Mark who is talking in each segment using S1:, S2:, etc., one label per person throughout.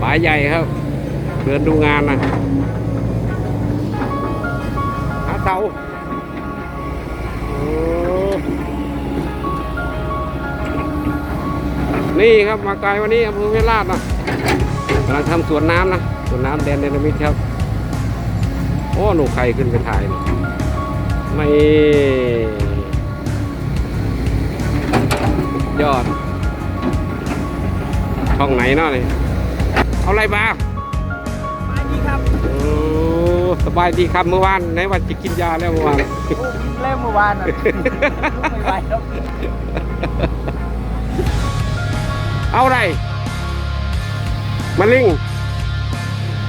S1: ฝาใหญ่ครับเดินดูงานนะหาเสาโอ้นี่ครับมาไกลวันนี้อำเภอเวลาดนะกำลังทำสวนน้ำนะสวนน้ำแดนเดนมิตครับโอ้หนูใครขึ้นไปถ่ายเนี่ยไม่ยอด ช่องไหนเนาะนี่เอาอะไรมา
S2: มาดีครับ
S1: โอ้สบายดีครับเมื่อวานไหนว่าจะกินยาแล้วเมื่อวาน
S2: โอ้เล่มเมื่อวานอะลุกไม่ไหวแล้ว
S1: เอาอะไรมาลิง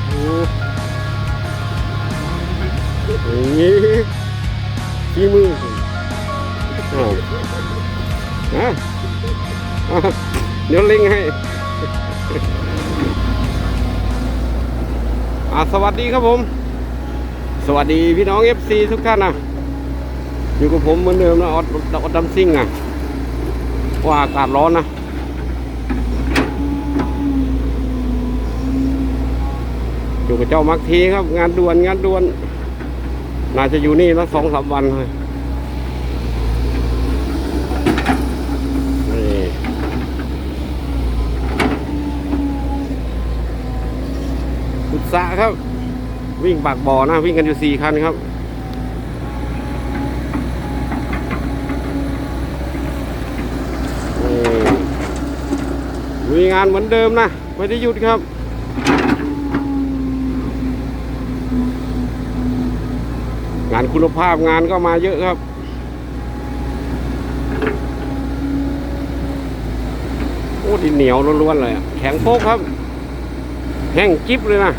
S1: โอ้นี่ขี้มืออ้าวอะอะเดี๋ยวลิงให้ อ่าสวัสดีครับผม สวัสดีพี่น้อง FC ทุกท่านนะอยู่กับผมเหมือนเดิมนะออดออดดัมซิ่งอะว่าอากาศร้อนนะอยู่กับเจ้ามักทีครับ งานด่วนงานด่วน น่าจะอยู่นี่สักสองสามวันเลยนี่ขุด สะครับ วิ่งปากบ่อนะ วิ่งกันอยู่สี่คันครับนี่ลุยงานเหมือนเดิมนะ ไม่ได้หยุดครับงานคุณภาพงานก็มาเยอะครับ โอ้ดินเหนียวล้วนๆเลยแข็งโป๊กครับ แห้งจิ๊บเลยนะ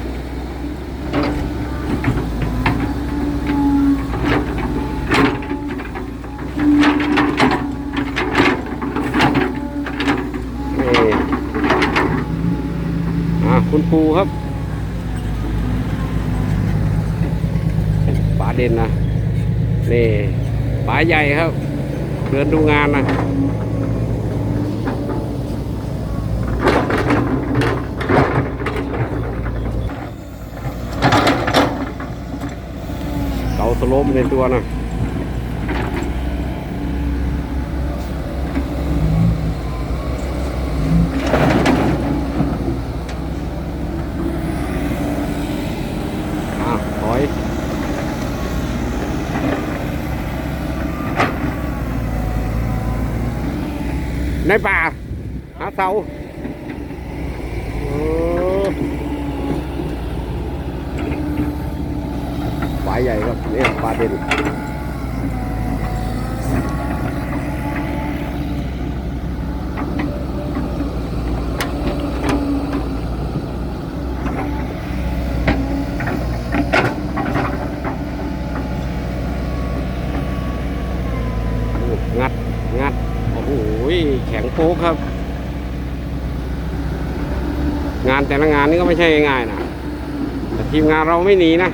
S1: นี่อ่า คุณครูครับป๋าเด่นนะนี่ป๋าใหญ่ครับเดินดูงานนะเกาสโลมในตัวนะ อะถอยในป่าหาเสาปลาใหญ่ครับนี่ปลาเด่นโอ้งัด งัด โอ้โห แข็งโป๊กครับ งานนี่ก็ไม่ใช่ง่ายๆนะแต่ทีมงานเราไม่หนีนะ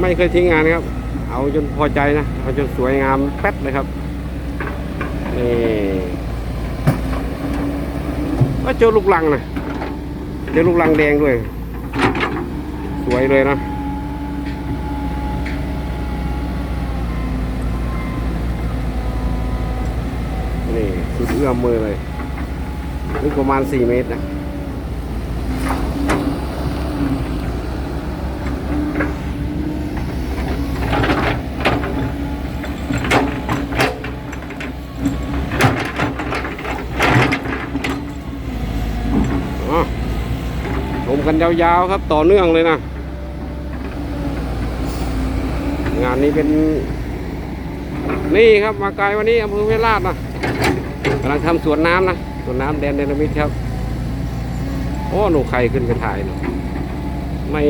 S1: ไม่เคยทิ้งงานครับ เอาจนพอใจนะเอาจนสวยงามแป๊ดเลยครับนี่ก็เจอลูกลังนะเจอลูกลังแดงด้วย สวยเลยนะนี่สุดเอื้อมมือเลย ลึกประมาณ 4 เมตรนะอะชมกันยาวๆครับต่อเนื่องเลยนะ งานนี้เป็น นี่ครับมาไกลวันนี้อำเภอเวลาดนะกำลังทำสวนน้ำนะ สวน้ำแดนเดนมิตครับ โอ้หนูใครขึ้นไปถ่ายเนี่ยไม่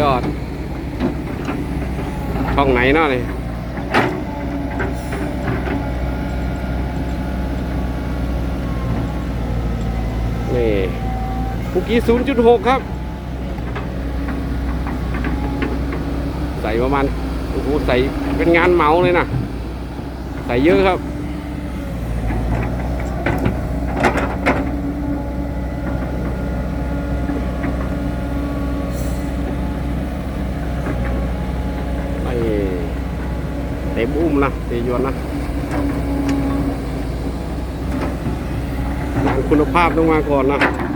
S1: ยอด ช่องไหนเนาะนี่นี่ปุกี้ศูนย์จุดหกครับ ใส่ประมาณโอ้โหใส่เป็นงานเหมาเลยนะ ใส่เยอะครับ เต็มอุ้มนะเตียวนนะคุณภาพต้องมาก่อนนะ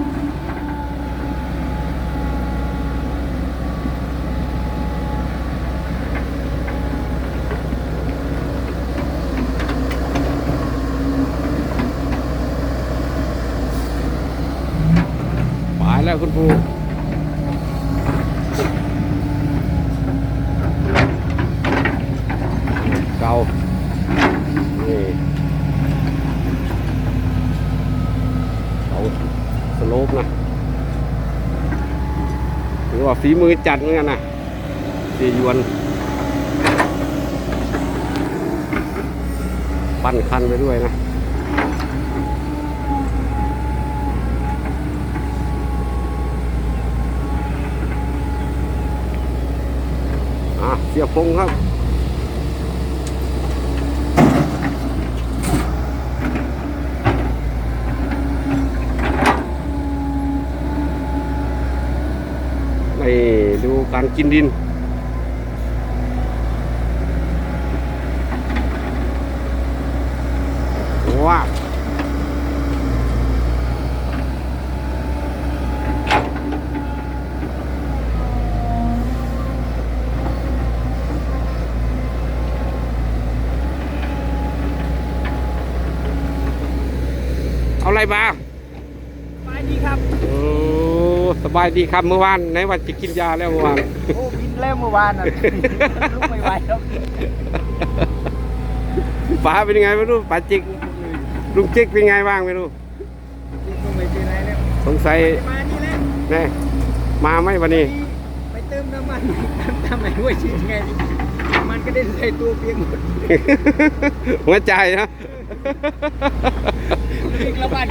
S1: แล้วคุณปูเก่านี่เก่าสโลปนะถือว่าฝีมือจัดเหมือนกันนะเียวน ปั้นคันไปด้วยนะ อะเสียพงครับนี่ดูการกินดิน ว้าว เอาอะไรมา
S2: สบายดีครับ
S1: โอ้สบายดีครับเมื่อวานไหนว่าจะกินยาแล้วเมื่อวาน
S2: โอ้กินแล้วเมื่อวานน่ะลุกไม่ไหวแล้ว
S1: ป๋าเป็นยังไงไม่รู้ป๋าจิกลุงจิกเป็นไงบ้างไม่รู้
S2: ลุกไม่เป็นไรแล้ว
S1: สงสัย
S2: มานี่แหละ
S1: แน่มาไหมวันนี้
S2: ไปเติมน้ำมันทำไมห้วยชิงไงมันก็ได้ใส่ตัวเปียกหมด
S1: หัวใจนะ
S2: เปียกละบ้าน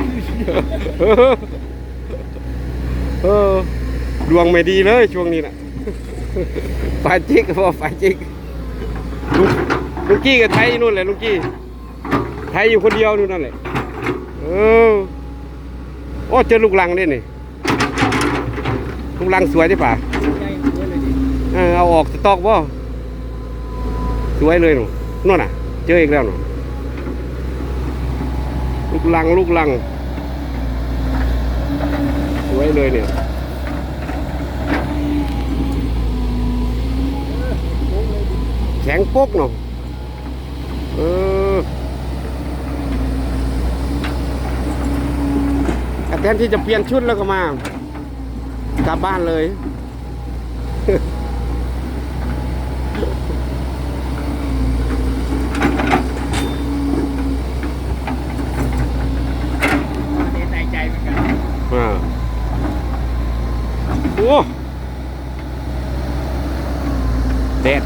S1: เออดวงไม่ดีเลยช่วงนี้นะปาจิกก็บอกป๋าจิกลุงลุงกี้กับไทยนู่นแหละลุงกี้ไทยอยู่คนเดียวนู่นนั่นแหละเออโอ้เจอลูกลังด้วยนี่ลูกลังสวยที่ป่ะ
S2: เอา
S1: ออกสต็อกบ่สวยเลยหนูนู่นน่ะ เจออีกแล้วหนู ลูกลังลูกลังสวยเลยเนี่ยแข็งปกเนาะเออแต่แทนที่จะเปลี่ยนชุดแล้วก็มากลับบ้านเลย
S2: เดใส่ใจเหมือนกัน
S1: อ่าโอ้แดด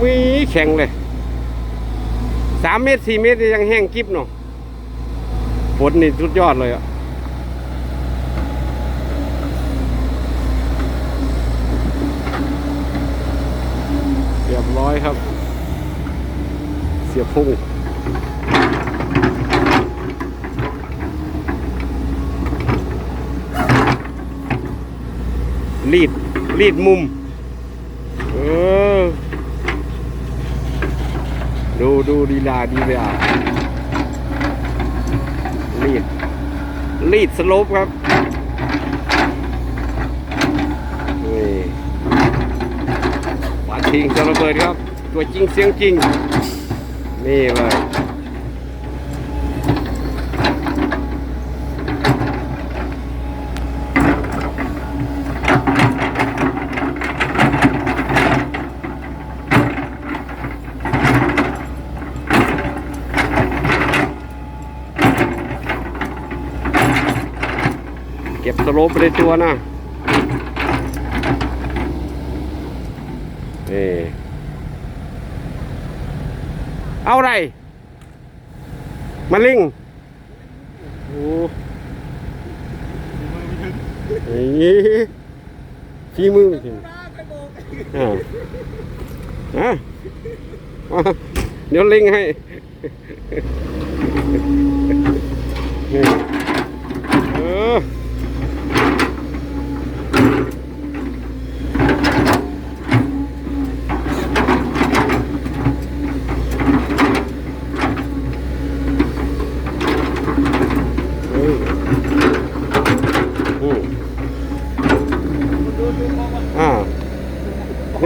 S1: มีแข็งเลยสามเมตรสี่เมตรยังแห้งกริบเนาะฝนนี่สุดยอดเลยอะเรียบร้อยครับ เสียพุ่ง รีด รีดมุม เออ ดูดูดีลาดีลารีด รีดสโลปครับนี่ปาชิงจะระเบิดครับ ตัวจริงเสียงจริง นี่เลย เก็บสโลปไปในตัวนะนี่เอาอะไรมาลิงโอ้ยฝีมือจริงอ่าอะเดี๋ยวลิงให้เออ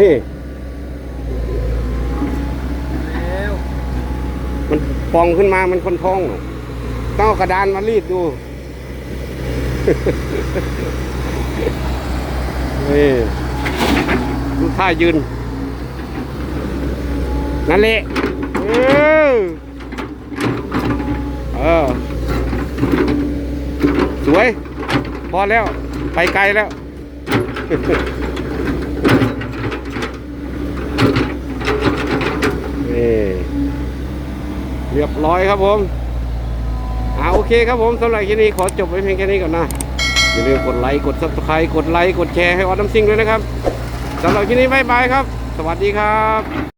S1: นี่
S2: แล้ว
S1: มันปองขึ้นมามันคนท้องหรอกต้องเอากระดานมารีดดูนี่ดูท่ายืน นั่นแหละเออเออสวย พอแล้ว ไปไกลแล้ว เรียบร้อยครับผมอ่าโอเคครับผมสำหรับคลิปนี้ขอจบไว้เพียงแค่นี้ก่อนนะ อย่าลืมกดไลค์กดซับสไครต์กดไลค์กดแชร์ให้ออดน้ำซิงด้วยนะครับสำหรับคลิปนี้บายบายครับ สวัสดีครับ